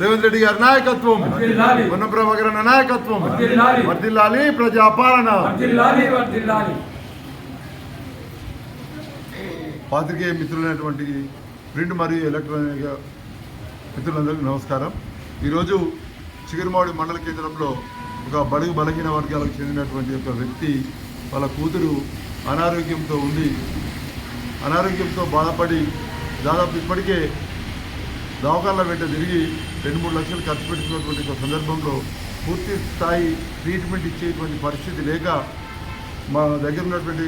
రేవంత్ రెడ్డి గారి నాయకత్వం. ఉన్న ప్రభాకరణ నాయకత్వం. వర్దిల్లాలి ప్రజాపాలన. పాత్రికేయ మిత్రులైనటువంటి ప్రింట్ మరియు ఎలక్ట్రానిక్ మిత్రులందరికీ నమస్కారం. ఈరోజు చిగురుమాడి మండల కేంద్రంలో ఒక బడుగు బలహీన వర్గాలకు చెందినటువంటి ఒక వ్యక్తి వాళ్ళ కూతురు అనారోగ్యంతో ఉండి అనారోగ్యంతో బాధపడి దాదాపు ఇప్పటికే దవాఖాన వెంట తిరిగి రెండు మూడు లక్షలు ఖర్చు పెట్టుకున్నటువంటి సందర్భంలో పూర్తి స్థాయి ట్రీట్మెంట్ ఇచ్చేటువంటి పరిస్థితి లేక మా దగ్గర ఉన్నటువంటి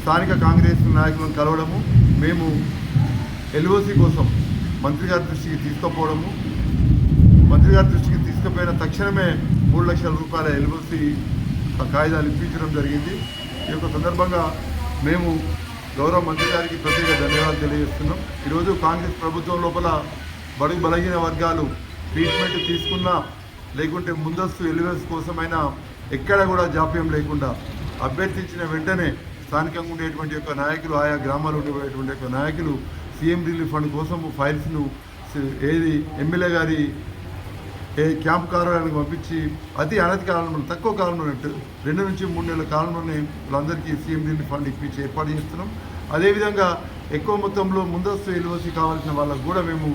స్థానిక కాంగ్రెస్ నాయకులను కలవడము మేము ఎల్ఓసి కోసం మంత్రి గారి దృష్టికి తీసుకుపోవడము మంత్రి గారి దృష్టికి తీసుకుపోయిన తక్షణమే మూడు లక్షల రూపాయల ఎల్ఓసి కాగితాలు ఇప్పించడం జరిగింది. ఈ యొక్క సందర్భంగా మేము గౌరవ మంత్రి గారికి ప్రత్యేక ధన్యవాదాలు తెలియజేస్తున్నాం. ఈరోజు కాంగ్రెస్ ప్రభుత్వం లోపల బడుగు బలహీన వర్గాలు ట్రీట్మెంట్ తీసుకున్నా లేకుంటే ముందస్తు ఎలివెన్స్ కోసమైనా ఎక్కడ కూడా జాప్యం లేకుండా అభ్యర్థించిన వెంటనే స్థానికంగా ఉండేటువంటి యొక్క నాయకులు ఆయా గ్రామాలు ఉండేటువంటి యొక్క నాయకులు సీఎం రిలీఫ్ ఫండ్ కోసం ఫైల్స్ను ఏది ఎమ్మెల్యే గారి క్యాంప్ కార్యాలయానికి పంపించి అతి అనతి కాలంలో తక్కువ కాలంలో రెండు నుంచి మూడు నెలల కాలంలోనే వీళ్ళందరికీ సీఎం రిలీఫ్ ఫండ్ ఇప్పించి ఏర్పాటు చేస్తున్నాం. అదేవిధంగా ఎక్కువ మొత్తంలో ముందస్తు ఎల్ఓసి కావాల్సిన వాళ్ళకు కూడా మేము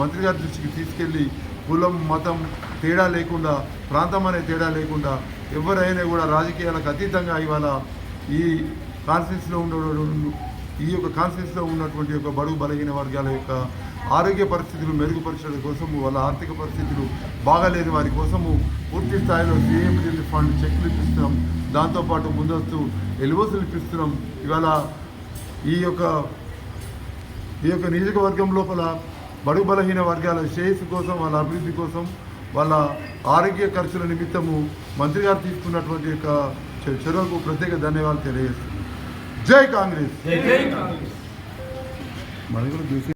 మంత్రి గారి దృష్టికి తీసుకెళ్ళి కులం మతం తేడా లేకుండా ప్రాంతం అనే తేడా లేకుండా ఎవరైనా కూడా రాజకీయాలకు అతీతంగా ఇవాళ ఈ కాన్స్టిట్యూన్సీలో ఉండే ఈ యొక్క కాన్స్టిట్యూన్సీలో ఉన్నటువంటి యొక్క బడుగు బలహీన వర్గాల యొక్క ఆరోగ్య పరిస్థితులు మెరుగుపరచడం కోసము వాళ్ళ ఆర్థిక పరిస్థితులు బాగాలేని వారి కోసము పూర్తి స్థాయిలో సీఎం రిలీఫ్ ఫండ్ చెక్లు ఇప్పిస్తున్నాం. దాంతోపాటు ముందస్తు ఎలువసులు ఇప్పిస్తున్నాం. ఇవాళ ఈ యొక్క ఈ యొక్క నియోజకవర్గం లోపల బడుగు బలహీన వర్గాల శ్రేయస్సు కోసం వాళ్ళ అభివృద్ధి కోసం వాళ్ళ ఆరోగ్య ఖర్చుల నిమిత్తము మంత్రి గారు తీసుకున్నటువంటి యొక్క చొరవకు ప్రత్యేక ధన్యవాదాలు తెలియజేస్తున్నాం. జై కాంగ్రెస్. మనకు కూడా